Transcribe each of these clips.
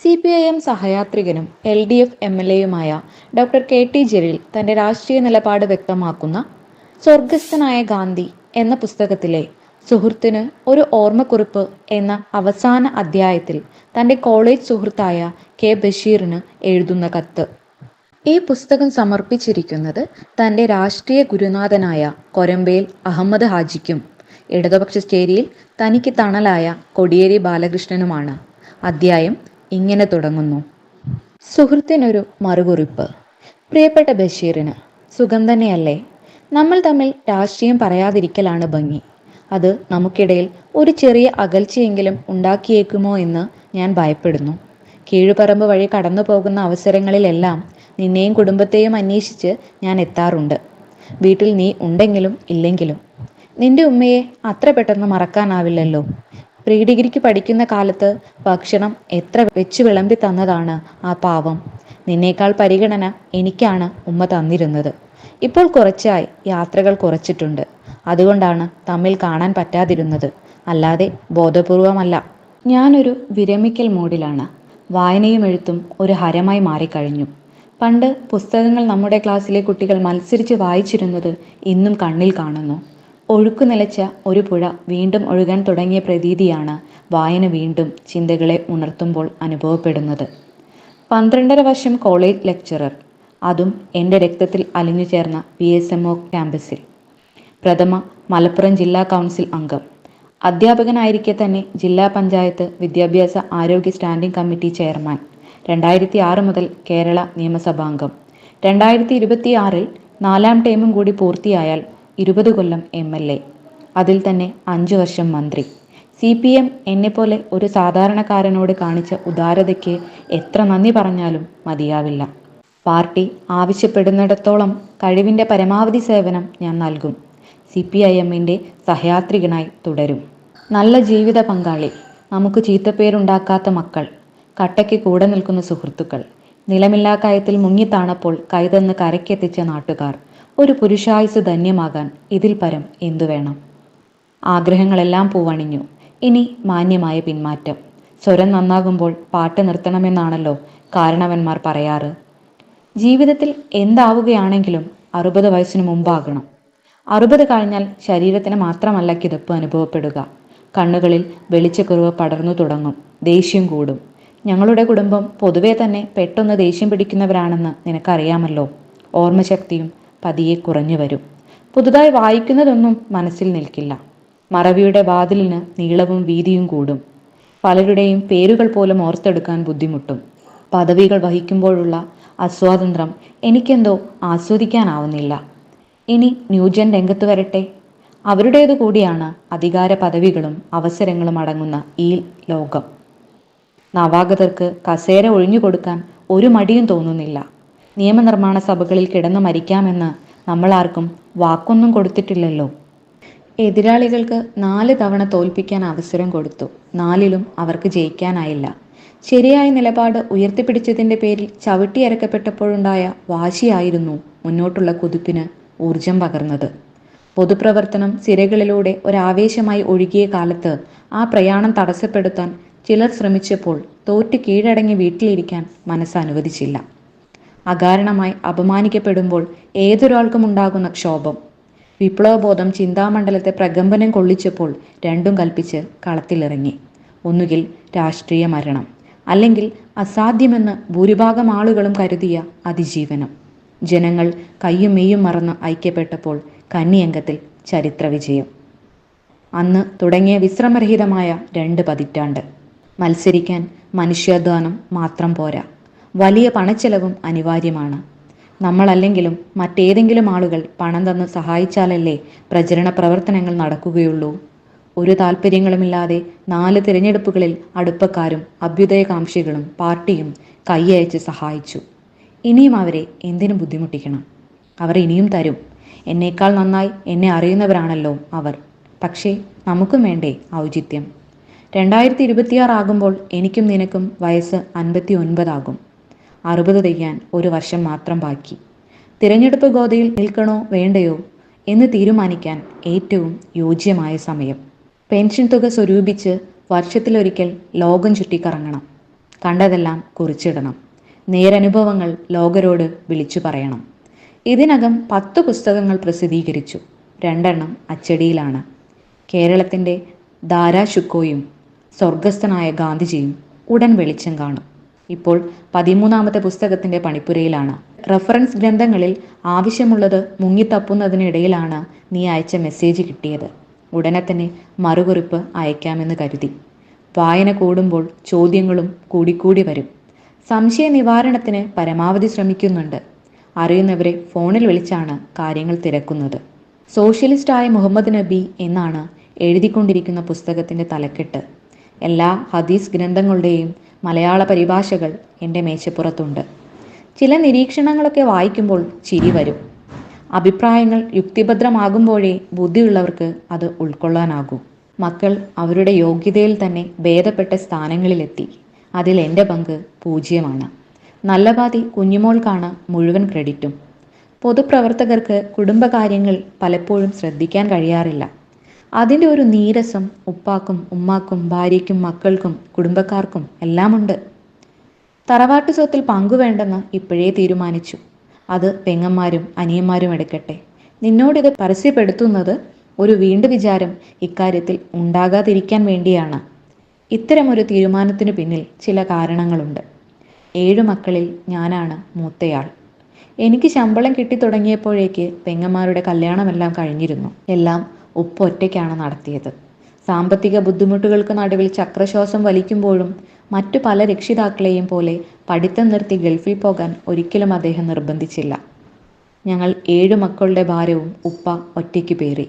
C P I M സഹയാത്രികനും L D. F M L എയുമായ doctor K. T. Jaleel തന്റെ രാഷ്ട്രീയ നിലപാട് വ്യക്തമാക്കുന്ന സ്വർഗസ്ഥനായ ഗാന്ധി എന്ന പുസ്തകത്തിലെ സുഹൃത്തിന് ഒരു ഓർമ്മക്കുറിപ്പ് എന്ന അവസാന അധ്യായത്തിൽ തന്റെ കോളേജ് സുഹൃത്തായ കെ. ബഷീറിന് എഴുതുന്ന കത്ത്. ഈ പുസ്തകം സമർപ്പിച്ചിരിക്കുന്നത് തന്റെ രാഷ്ട്രീയ ഗുരുനാഥനായ കൊരമ്പേൽ അഹമ്മദ് ഹാജിക്കും ഇടതുപക്ഷ സ്റ്റേരിയിൽ തനിക്ക് തണലായ കൊടിയേരി ബാലകൃഷ്ണനുമാണ്. അദ്ധ്യായം ഇങ്ങനെ തുടങ്ങുന്നു. സുഹൃത്തിനൊരു മറുകുറിപ്പ്. പ്രിയപ്പെട്ട ബഷീറിന് സുഖം തന്നെയല്ലേ? നമ്മൾ തമ്മിൽ രാഷ്ട്രീയം പറയാതിരിക്കലാണ് ഭംഗി. അത് നമുക്കിടയിൽ ഒരു ചെറിയ അകൽച്ചയെങ്കിലും ഉണ്ടാക്കിയേക്കുമോ എന്ന് ഞാൻ ഭയപ്പെടുന്നു. കീഴുപറമ്പ് വഴി കടന്നു പോകുന്ന അവസരങ്ങളിലെല്ലാം നിന്നെയും കുടുംബത്തെയും അന്വേഷിച്ച് ഞാൻ എത്താറുണ്ട്. വീട്ടിൽ നീ ഉണ്ടെങ്കിലും ഇല്ലെങ്കിലും. നിന്റെ ഉമ്മയെ അത്ര പെട്ടെന്ന് മറക്കാനാവില്ലല്ലോ. പ്രീ ഡിഗ്രിക്ക് പഠിക്കുന്ന കാലത്ത് ഭക്ഷണം എത്ര വെച്ച് വിളമ്പി തന്നതാണ് ആ പാവം. നിന്നേക്കാൾ പരിഗണന എനിക്കാണ് ഉമ്മ തന്നിരുന്നത്. ഇപ്പോൾ കുറച്ചായി യാത്രകൾ കുറച്ചിട്ടുണ്ട്. അതുകൊണ്ടാണ് തമ്മിൽ കാണാൻ പറ്റാതിരുന്നത്. അല്ലാതെ ബോധപൂർവമല്ല. ഞാനൊരു വിരമിക്കൽ മൂഡിലാണ് വായനയും എഴുത്തും ഒരു ഹരമായി മാറിക്കഴിഞ്ഞു. പണ്ട് പുസ്തകങ്ങൾ നമ്മുടെ ക്ലാസ്സിലെ കുട്ടികൾ മത്സരിച്ച് വായിച്ചിരുന്നത് ഇന്നും കണ്ണിൽ കാണുന്നു. ഒഴുക്കു നിലച്ച ഒരു പുഴ വീണ്ടും ഒഴുകാൻ തുടങ്ങിയ പ്രതീതിയാണ് വായന വീണ്ടും ചിന്തകളെ ഉണർത്തുമ്പോൾ അനുഭവപ്പെടുന്നത്. പന്ത്രണ്ടര വർഷം കോളേജ് ലെക്ചറർ അതും എന്റെ രക്തത്തിൽ അലിഞ്ഞു ചേർന്ന പി എസ് എം ഒ ക്യാമ്പസിൽ. പ്രഥമ മലപ്പുറം ജില്ലാ കൗൺസിൽ അംഗം. അധ്യാപകനായിരിക്കെ തന്നെ ജില്ലാ പഞ്ചായത്ത് വിദ്യാഭ്യാസ ആരോഗ്യ സ്റ്റാൻഡിംഗ് കമ്മിറ്റി ചെയർമാൻ. രണ്ടായിരത്തി ആറ് മുതൽ കേരള നിയമസഭാംഗം രണ്ടായിരത്തി ഇരുപത്തി ആറിൽ നാലാം ടേമും കൂടി പൂർത്തിയായാൽ ഇരുപത് കൊല്ലം എം എൽ എ. അതിൽ തന്നെ അഞ്ചു വർഷം മന്ത്രി. സി പി എം എന്നെപ്പോലെ ഒരു സാധാരണക്കാരനോട് കാണിച്ച ഉദാരതയ്ക്ക് എത്ര നന്ദി പറഞ്ഞാലും മതിയാവില്ല. പാർട്ടി ആവശ്യപ്പെടുന്നിടത്തോളം കഴിവിന്റെ പരമാവധി സേവനം ഞാൻ നൽകും. സി പി ഐ എമ്മിന്റെ സഹയാത്രികനായി തുടരും. നല്ല ജീവിത പങ്കാളി നമുക്ക് ചീത്തപ്പേരുണ്ടാക്കാത്ത മക്കൾ കട്ടയ്ക്ക് കൂടെ നിൽക്കുന്ന സുഹൃത്തുക്കൾ നിലമില്ലാ കയത്തിൽ മുങ്ങിത്താണപ്പോൾ കൈതന്ന് കരയ്ക്കെത്തിച്ച നാട്ടുകാർ ഒരു പുരുഷായുസ് ധന്യമാകാൻ ഇതിൽ പരം എന്തു വേണം? ആഗ്രഹങ്ങളെല്ലാം പൂവണിഞ്ഞു. ഇനി മാന്യമായ പിന്മാറ്റം. സ്വരം നന്നാകുമ്പോൾ പാട്ട് നിർത്തണമെന്നാണല്ലോ കാരണവന്മാർ പറയാറ്. ജീവിതത്തിൽ എന്താവുകയാണെങ്കിലും അറുപത് വയസ്സിന് മുമ്പാകണം. അറുപത് കഴിഞ്ഞാൽ ശരീരത്തിന് മാത്രമല്ല കിതപ്പ് അനുഭവപ്പെടുക. കണ്ണുകളിൽ വെളിച്ചക്കുറവ് പടർന്നു തുടങ്ങും. ദേഷ്യം കൂടും. ഞങ്ങളുടെ കുടുംബം പൊതുവെ തന്നെ പെട്ടെന്ന് ദേഷ്യം പിടിക്കുന്നവരാണെന്ന് നിനക്കറിയാമല്ലോ. ഓർമ്മശക്തിയും പതിയെ കുറഞ്ഞു വരും. പുതുതായി വായിക്കുന്നതൊന്നും മനസ്സിൽ നിൽക്കില്ല. മറവിയുടെ വാതിലിന് നീളവും വീതിയും കൂടും. പലരുടെയും പേരുകൾ പോലും ഓർത്തെടുക്കാൻ ബുദ്ധിമുട്ടും. പദവികൾ വഹിക്കുമ്പോഴുള്ള അസ്വാതന്ത്ര്യം എനിക്കെന്തോ ആസ്വദിക്കാനാവുന്നില്ല. ഇനി ന്യൂജൻ രംഗത്ത് വരട്ടെ. അവരുടേതു കൂടിയാണ് അധികാര പദവികളും അവസരങ്ങളും അടങ്ങുന്ന ഈ ലോകം. നവാഗതർക്ക് കസേര ഒഴിഞ്ഞു കൊടുക്കാൻ ഒരു മടിയും തോന്നുന്നില്ല. നിയമനിർമ്മാണ സഭകളിൽ കിടന്നു മരിക്കാമെന്ന് നമ്മൾ ആർക്കും വാക്കൊന്നും കൊടുത്തിട്ടില്ലല്ലോ. എതിരാളികൾക്ക് നാല് തവണ തോൽപ്പിക്കാൻ അവസരം കൊടുത്തു. നാലിലും അവർക്ക് ജയിക്കാനായില്ല. ശരിയായ നിലപാട് ഉയർത്തിപ്പിടിച്ചതിന്റെ പേരിൽ ചവിട്ടിയരക്കപ്പെട്ടപ്പോഴുണ്ടായ വാശിയായിരുന്നു മുന്നോട്ടുള്ള കുതിപ്പിന് ഊർജം പകർന്നത്. പൊതുപ്രവർത്തനം സിരകളിലൂടെ ഒരാവേശമായി ഒഴുകിയ കാലത്ത് ആ പ്രയാണം തടസ്സപ്പെടുത്താൻ ചിലർ ശ്രമിച്ചപ്പോൾ തോറ്റ് കീഴടങ്ങി വീട്ടിലിരിക്കാൻ മനസ്സ് അനുവദിച്ചില്ല. അകാരണമായി അപമാനിക്കപ്പെടുമ്പോൾ ഏതൊരാൾക്കും ഉണ്ടാകുന്ന ക്ഷോഭം. വിപ്ലവബോധം ചിന്താമണ്ഡലത്തെ പ്രകമ്പനം കൊള്ളിച്ചപ്പോൾ രണ്ടും കൽപ്പിച്ച് കളത്തിലിറങ്ങി. ഒന്നുകിൽ രാഷ്ട്രീയ മരണം അല്ലെങ്കിൽ അസാധ്യമെന്ന് ഭൂരിഭാഗം ആളുകളും കരുതിയ അതിജീവനം. ജനങ്ങൾ കയ്യും മെയ്യും മറന്ന് ഐക്യപ്പെട്ടപ്പോൾ കന്നിയംഗത്തിൽ ചരിത്ര വിജയം അന്ന് തുടങ്ങിയ വിശ്രമരഹിതമായ രണ്ട് പതിറ്റാണ്ട്. മത്സരിക്കാൻ മനുഷ്യാധ്വാനം മാത്രം പോരാ. വലിയ പണച്ചെലവും അനിവാര്യമാണ്. നമ്മളല്ലെങ്കിലും മറ്റേതെങ്കിലും ആളുകൾ പണം തന്ന് സഹായിച്ചാലല്ലേ പ്രചരണ പ്രവർത്തനങ്ങൾ നടക്കുകയുള്ളൂ. ഒരു താല്പര്യങ്ങളുമില്ലാതെ നാല് തിരഞ്ഞെടുപ്പുകളിൽ അടുപ്പക്കാരും അഭ്യുദയകാംക്ഷികളും പാർട്ടിയും കൈയയച്ച് സഹായിച്ചു. ഇനിയും അവരെ എന്തിനു ബുദ്ധിമുട്ടിക്കണം. അവർ ഇനിയും തരും. എന്നേക്കാൾ നന്നായി എന്നെ അറിയുന്നവരാണല്ലോ അവർ. പക്ഷേ നമുക്കും വേണ്ടേ ഔചിത്യം. രണ്ടായിരത്തി ഇരുപത്തിയാറാകുമ്പോൾ എനിക്കും നിനക്കും വയസ്സ് അൻപത്തി ഒൻപതാകും അറുപത് തികയാൻ ഒരു വർഷം മാത്രം ബാക്കി. തിരഞ്ഞെടുപ്പ് ഗോതയിൽ നിൽക്കണോ വേണ്ടയോ എന്ന് തീരുമാനിക്കാൻ ഏറ്റവും യോജ്യമായ സമയം. പെൻഷൻ തുക സ്വരൂപിച്ച് വർഷത്തിലൊരിക്കൽ ലോകം ചുറ്റിക്കറങ്ങണം. കണ്ടതെല്ലാം കുറിച്ചിടണം. നേരനുഭവങ്ങൾ ലോകരോട് വിളിച്ചു പറയണം. ഇതിനകം പത്ത് പുസ്തകങ്ങൾ പ്രസിദ്ധീകരിച്ചു. രണ്ടെണ്ണം അച്ചടിയിലാണ്. കേരളത്തിന്റെ ദാരാശുക്കോയും സ്വർഗസ്ഥനായ ഗാന്ധിജിയും ഉടൻ വെളിച്ചം കാണും. ഇപ്പോൾ പതിമൂന്നാമത്തെ പുസ്തകത്തിന്റെ പണിപ്പുരയിലാണ്. റഫറൻസ് ഗ്രന്ഥങ്ങളിൽ ആവശ്യമുള്ളത് മുങ്ങിത്തപ്പുന്നതിനിടയിലാണ് നീ അയച്ച മെസ്സേജ് കിട്ടിയത്. ഉടനെ തന്നെ മറുകുറിപ്പ് അയക്കാമെന്ന് കരുതി. വായന കൂടുമ്പോൾ ചോദ്യങ്ങളും കൂടിക്കൂടി വരും. സംശയ നിവാരണത്തിന് പരമാവധി ശ്രമിക്കുന്നുണ്ട്. അറിയുന്നവരെ ഫോണിൽ വിളിച്ചാണ് കാര്യങ്ങൾ തിരക്കുന്നത്. സോഷ്യലിസ്റ്റായ മുഹമ്മദ് നബി എന്നാണ് എഴുതിക്കൊണ്ടിരിക്കുന്ന പുസ്തകത്തിന്റെ തലക്കെട്ട്. എല്ലാ ഹദീസ് ഗ്രന്ഥങ്ങളുടെയും മലയാള പരിഭാഷകൾ എന്റെ മേശപ്പുറത്തുണ്ട്. ചില നിരീക്ഷണങ്ങളൊക്കെ വായിക്കുമ്പോൾ ചിരി വരും. അഭിപ്രായങ്ങൾ യുക്തിഭദ്രമാകുമ്പോഴേ ബുദ്ധിയുള്ളവർക്ക് അത് ഉൾക്കൊള്ളാനാകൂ. മക്കൾ അവരുടെ യോഗ്യതയിൽ തന്നെ ഭേദപ്പെട്ട സ്ഥാനങ്ങളിലെത്തി. അതിൽ എന്റെ പങ്ക് പൂജ്യമാണ്. നല്ല പാതി കുഞ്ഞുമോൾക്കാണ് മുഴുവൻ ക്രെഡിറ്റും. പൊതുപ്രവർത്തകർക്ക് കുടുംബകാര്യങ്ങൾ പലപ്പോഴും ശ്രദ്ധിക്കാൻ കഴിയാറില്ല. അതിന്റെ ഒരു നീരസം ഉപ്പാക്കും ഉമ്മാക്കും ഭാര്യയ്ക്കും മക്കൾക്കും കുടുംബക്കാർക്കും എല്ലാമുണ്ട്. തറവാട്ട് സ്വത്തിൽ പങ്കുവേണ്ടെന്ന് ഇപ്പോഴേ തീരുമാനിച്ചു. അത് പെങ്ങന്മാരും അനിയന്മാരും എടുക്കട്ടെ. നിന്നോടിത് പരസ്യപ്പെടുത്തുന്നത് ഒരു വീണ്ടു വിചാരം ഇക്കാര്യത്തിൽ ഉണ്ടാകാതിരിക്കാൻ വേണ്ടിയാണ്. ഇത്തരമൊരു തീരുമാനത്തിനു പിന്നിൽ ചില കാരണങ്ങളുണ്ട്. ഏഴു മക്കളിൽ ഞാനാണ് മൂത്തയാൾ. എനിക്ക് ശമ്പളം കിട്ടി തുടങ്ങിയപ്പോഴേക്ക് പെങ്ങന്മാരുടെ കല്യാണമെല്ലാം കഴിഞ്ഞിരുന്നു. എല്ലാം ഉപ്പ് ഒറ്റയ്ക്കാണ് നടത്തിയത്. സാമ്പത്തിക ബുദ്ധിമുട്ടുകൾക്ക് നടുവിൽ ചക്രശ്വാസം വലിക്കുമ്പോഴും മറ്റു പല രക്ഷിതാക്കളെയും പോലെ പഠിത്തം നിർത്തി ഗൾഫിൽ പോകാൻ ഒരിക്കലും അദ്ദേഹം നിർബന്ധിച്ചില്ല. ഞങ്ങൾ ഏഴു മക്കളുടെ ഭാരവും ഉപ്പ ഒറ്റയ്ക്ക് പേറി.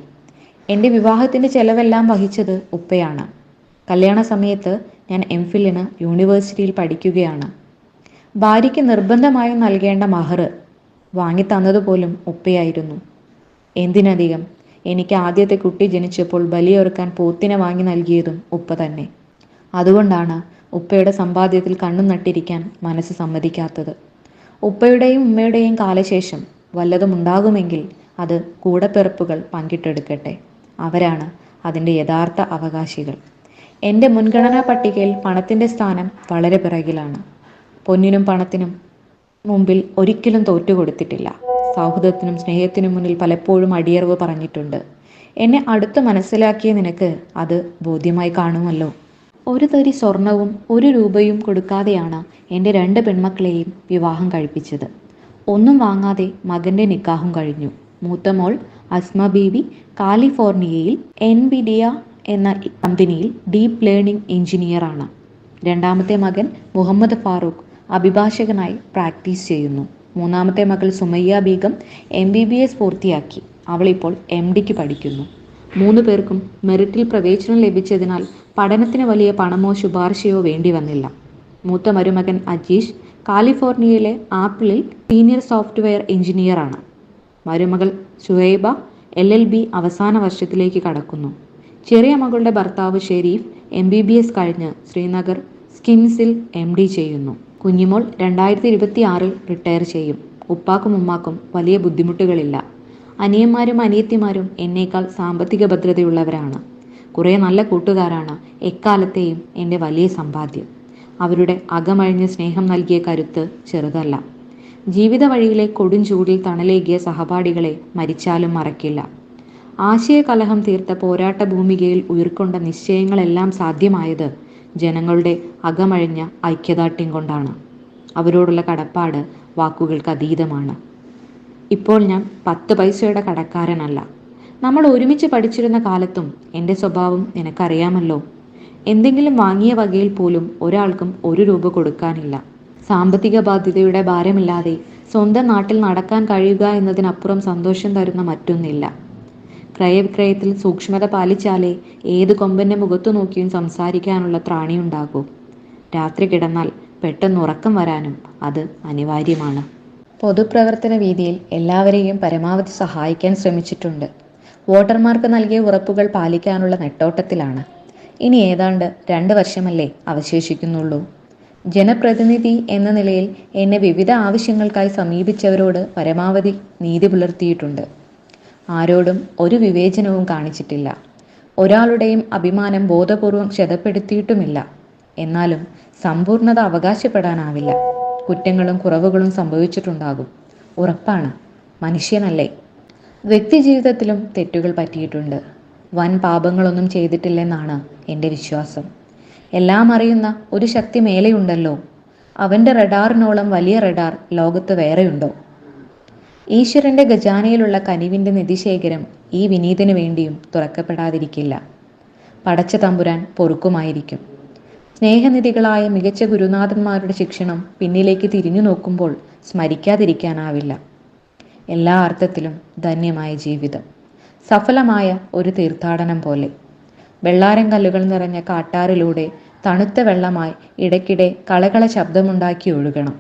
എന്റെ വിവാഹത്തിന്റെ ചെലവെല്ലാം വഹിച്ചത് ഉപ്പയാണ്. കല്യാണ സമയത്ത് ഞാൻ എം ഫില്ലിന് യൂണിവേഴ്സിറ്റിയിൽ പഠിക്കുകയാണ്. ഭാര്യയ്ക്ക് നിർബന്ധമായും നൽകേണ്ട മഹർ വാങ്ങിത്തന്നതുപോലും ഉപ്പയായിരുന്നു. എന്തിനധികം? എനിക്ക് ആദ്യത്തെ കുട്ടി ജനിച്ചപ്പോൾ ബലിയൊറുക്കാൻ പോത്തിനെ വാങ്ങി നൽകിയതും ഉപ്പ തന്നെ. അതുകൊണ്ടാണ് ഉപ്പയുടെ സമ്പാദ്യത്തിൽ കണ്ണും നട്ടിരിക്കാൻ മനസ്സ് സമ്മതിക്കാത്തത്. ഉപ്പയുടെയും ഉമ്മയുടെയും കാലശേഷം വല്ലതും ഉണ്ടാകുമെങ്കിൽ അത് കൂടപ്പിറപ്പുകൾ പങ്കിട്ടെടുക്കട്ടെ. അവരാണ് അതിന്റെ യഥാർത്ഥ അവകാശികൾ. എന്റെ മുൻഗണനാ പട്ടികയിൽ പണത്തിന്റെ സ്ഥാനം വളരെ പിറകിലാണ്. പൊന്നിനും പണത്തിനും മുമ്പിൽ ഒരിക്കലും തോറ്റുകൊടുത്തിട്ടില്ല. സൗഹൃദത്തിനും സ്നേഹത്തിനും മുന്നിൽ പലപ്പോഴും അടിയറവ് പറഞ്ഞിട്ടുണ്ട്. എന്നെ അടുത്ത് മനസ്സിലാക്കിയ നിനക്ക് അത് ബോധ്യമായി കാണുമല്ലോ. ഒരു തരി സ്വർണവും ഒരു രൂപയും കൊടുക്കാതെയാണ് എന്റെ രണ്ട് പെൺമക്കളെയും വിവാഹം കഴിപ്പിച്ചത്. ഒന്നും വാങ്ങാതെ മകന്റെ നിക്കാഹും കഴിഞ്ഞു. മൂത്തമോൾ അസ്മ ബീവി കാലിഫോർണിയയിൽ എൻ ബിഡിയ എന്ന കമ്പനിയിൽ ഡീപ്പ് ലേണിംഗ് എഞ്ചിനീയറാണ് രണ്ടാമത്തെ മകൻ മുഹമ്മദ് ഫാറൂഖ് അഭിഭാഷകനായി പ്രാക്ടീസ് ചെയ്യുന്നു. മൂന്നാമത്തെ മകൾ Sumayya Begum M B B S പൂർത്തിയാക്കി. അവളിപ്പോൾ എം ഡിക്ക് പഠിക്കുന്നു. മൂന്ന് പേർക്കും മെറിറ്റിൽ പ്രവേശനം ലഭിച്ചതിനാൽ പഠനത്തിന് വലിയ പണമോ ശുപാർശയോ വേണ്ടി വന്നില്ല. മൂത്ത മരുമകൻ അജീഷ് കാലിഫോർണിയയിലെ ആപ്പിളിൽ സീനിയർ സോഫ്റ്റ്വെയർ എഞ്ചിനീയറാണ് മരുമകൾ ഷുഹൈബ എൽ എൽ ബി അവസാന വർഷത്തിലേക്ക് കടക്കുന്നു. ചെറിയ മകളുടെ ഭർത്താവ് Sharif M B B S കഴിഞ്ഞ് ശ്രീനഗർ സ്കിംസിൽ എം ഡി ചെയ്യുന്നു. കുഞ്ഞിമോൾ രണ്ടായിരത്തി ഇരുപത്തി ആറിൽ റിട്ടയർ ചെയ്യും. ഉപ്പാക്കും ഉമ്മാക്കും വലിയ ബുദ്ധിമുട്ടുകളില്ല. അനിയന്മാരും അനിയത്തിമാരും എന്നേക്കാൾ സാമ്പത്തിക ഭദ്രതയുള്ളവരാണ്. കുറേ നല്ല കൂട്ടുകാരാണ് എക്കാലത്തെയും എന്റെ വലിയ സമ്പാദ്യം. അവരുടെ അകമഴിഞ്ഞ സ്നേഹം നൽകിയ കരുത്ത് ചെറുതല്ല. ജീവിത വഴിയിലെ കൊടും ചൂടിൽ തണലേകിയ സഹപാഠികളെ മരിച്ചാലും മറക്കില്ല. ആശയകലഹം തീർത്ത പോരാട്ട ഭൂമികയിൽ ഉയർക്കൊണ്ട നിശ്ചയങ്ങളെല്ലാം സാധ്യമായത് ജനങ്ങളുടെ അകമഴിഞ്ഞ ഐക്യദാർഢ്യം കൊണ്ടാണ്. അവരോടുള്ള കടപ്പാട് വാക്കുകൾക്ക് അതീതമാണ്. ഇപ്പോൾ ഞാൻ പത്ത് പൈസയുടെ കടക്കാരനല്ല. നമ്മൾ ഒരുമിച്ച് പഠിച്ചിരുന്ന കാലത്തും എന്റെ സ്വഭാവം നിനക്കറിയാമല്ലോ. എന്തെങ്കിലും വാങ്ങിയ വകയിൽ പോലും ഒരാൾക്കും ഒരു രൂപ കൊടുക്കാനില്ല. സാമ്പത്തിക ബാധ്യതയുടെ ഭാരമില്ലാതെ സ്വന്തം നാട്ടിൽ നടക്കാൻ കഴിയുക എന്നതിനപ്പുറം സന്തോഷം തരുന്ന മറ്റൊന്നില്ല. ക്രയവിക്രയത്തിൽ സൂക്ഷ്മത പാലിച്ചാലേ ഏത് കൊമ്പന്റെ മുഖത്തു നോക്കിയും സംസാരിക്കാനുള്ള ത്രാണിയുണ്ടാകൂ. രാത്രി കിടന്നാൽ പെട്ടെന്ന് ഉറക്കം വരാനും അത് അനിവാര്യമാണ്. പൊതുപ്രവർത്തന വീതിയിൽ എല്ലാവരെയും പരമാവധി സഹായിക്കാൻ ശ്രമിച്ചിട്ടുണ്ട്. വോട്ടർമാർക്ക് നൽകിയ ഉറപ്പുകൾ പാലിക്കാനുള്ള നെട്ടോട്ടത്തിലാണ്. ഇനി ഏതാണ്ട് രണ്ട് വർഷമല്ലേ അവശേഷിക്കുന്നുള്ളൂ. ജനപ്രതിനിധി എന്ന നിലയിൽ എന്നെ വിവിധ ആവശ്യങ്ങൾക്കായി സമീപിച്ചവരോട് പരമാവധി നീതി പുലർത്തിയിട്ടുണ്ട്. ആരോടും ഒരു വിവേചനവും കാണിച്ചിട്ടില്ല. ഒരാളുടെയും അഭിമാനം ബോധപൂർവം ക്ഷതപ്പെടുത്തിയിട്ടുമില്ല. എന്നാലും സമ്പൂർണത അവകാശപ്പെടാനാവില്ല. കുറ്റങ്ങളും കുറവുകളും സംഭവിച്ചിട്ടുണ്ടാകും. ഉറപ്പാണ്. മനുഷ്യനല്ലേ. വ്യക്തി ജീവിതത്തിലും തെറ്റുകൾ പറ്റിയിട്ടുണ്ട്. വൻ പാപങ്ങളൊന്നും ചെയ്തിട്ടില്ലെന്നാണ് എന്റെ വിശ്വാസം. എല്ലാം അറിയുന്ന ഒരു ശക്തി മേലെയുണ്ടല്ലോ. അവന്റെ റഡാറിനോളം വലിയ റഡാർ ലോകത്ത് വേറെയുണ്ടോ? ഈശ്വരന്റെ ഖജാനയിലുള്ള കനിവിന്റെ നിധിശേഖരം ഈ വിനീതിനു വേണ്ടിയും തുറക്കപ്പെടാതിരിക്കില്ല. പടച്ച തമ്പുരാൻ പൊറുക്കുമായിരിക്കും. സ്നേഹനിധികളായ മികച്ച ഗുരുനാഥന്മാരുടെ ശിക്ഷണം പിന്നിലേക്ക് തിരിഞ്ഞു നോക്കുമ്പോൾ സ്മരിക്കാതിരിക്കാനാവില്ല. എല്ലാ അർത്ഥത്തിലും ധന്യമായ ജീവിതം. സഫലമായ ഒരു തീർത്ഥാടനം പോലെ. വെള്ളാരം കല്ലുകൾ നിറഞ്ഞ കാട്ടാറിലൂടെ തണുത്ത വെള്ളമായി ഇടയ്ക്കിടെ കളകള ശബ്ദമുണ്ടാക്കി ഒഴുകണം.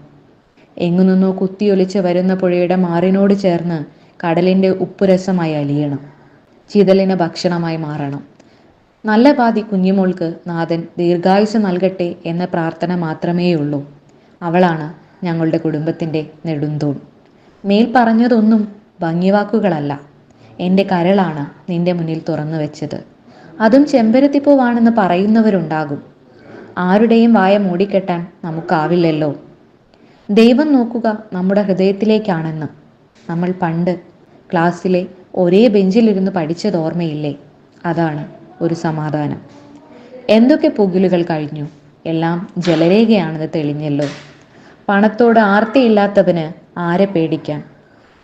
എങ്ങു നിന്നോ കുത്തിയൊലിച്ച് വരുന്ന പുഴയുടെ മാറിനോട് ചേർന്ന് കടലിന്റെ ഉപ്പുരസമായി അലിയണം. ചിതലിന് ഭക്ഷണമായി മാറണം. നല്ല പാതി കുഞ്ഞുമോൾക്ക് നാഥൻ ദീർഘായുസ് നൽകട്ടെ എന്ന പ്രാർത്ഥന മാത്രമേയുള്ളൂ. അവളാണ് ഞങ്ങളുടെ കുടുംബത്തിന്റെ നെടുന്തൂൺ. മേൽ പറഞ്ഞതൊന്നും ഭംഗിവാക്കുകളല്ല. എന്റെ കരളാണ് നിന്റെ മുന്നിൽ തുറന്നു വെച്ചത്. അതും ചെമ്പരത്തിപ്പൂവാണെന്ന് പറയുന്നവരുണ്ടാകും. ആരുടെയും വായ മൂടിക്കെട്ടാൻ നമുക്കാവില്ലല്ലോ. ദൈവം നോക്കുക നമ്മുടെ ഹൃദയത്തിലേക്കാണെന്ന്. നമ്മൾ പണ്ട് ക്ലാസ്സിലെ ഒരേ ബെഞ്ചിലിരുന്ന് പഠിച്ചത് ഓർമ്മയില്ലേ? അതാണ്. ഒരു സമാധാനം. എന്തൊക്കെ പുകിലുകൾ കഴിഞ്ഞു? എല്ലാം ജലരേഖയാണെന്ന് തെളിഞ്ഞല്ലോ. പണത്തോട് ആർത്തിയില്ലാത്തവന് ആരെ പേടിക്കാൻ?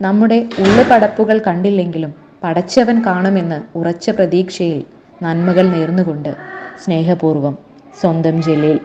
നമ്മുടെ ഉള്ളുപടപ്പുകൾ കണ്ടില്ലെങ്കിലും പടച്ചവൻ കാണുമെന്ന് ഉറച്ച പ്രതീക്ഷയിൽ നന്മകൾ നേർന്നുകൊണ്ട് സ്നേഹപൂർവം സ്വന്തം ജലീൽ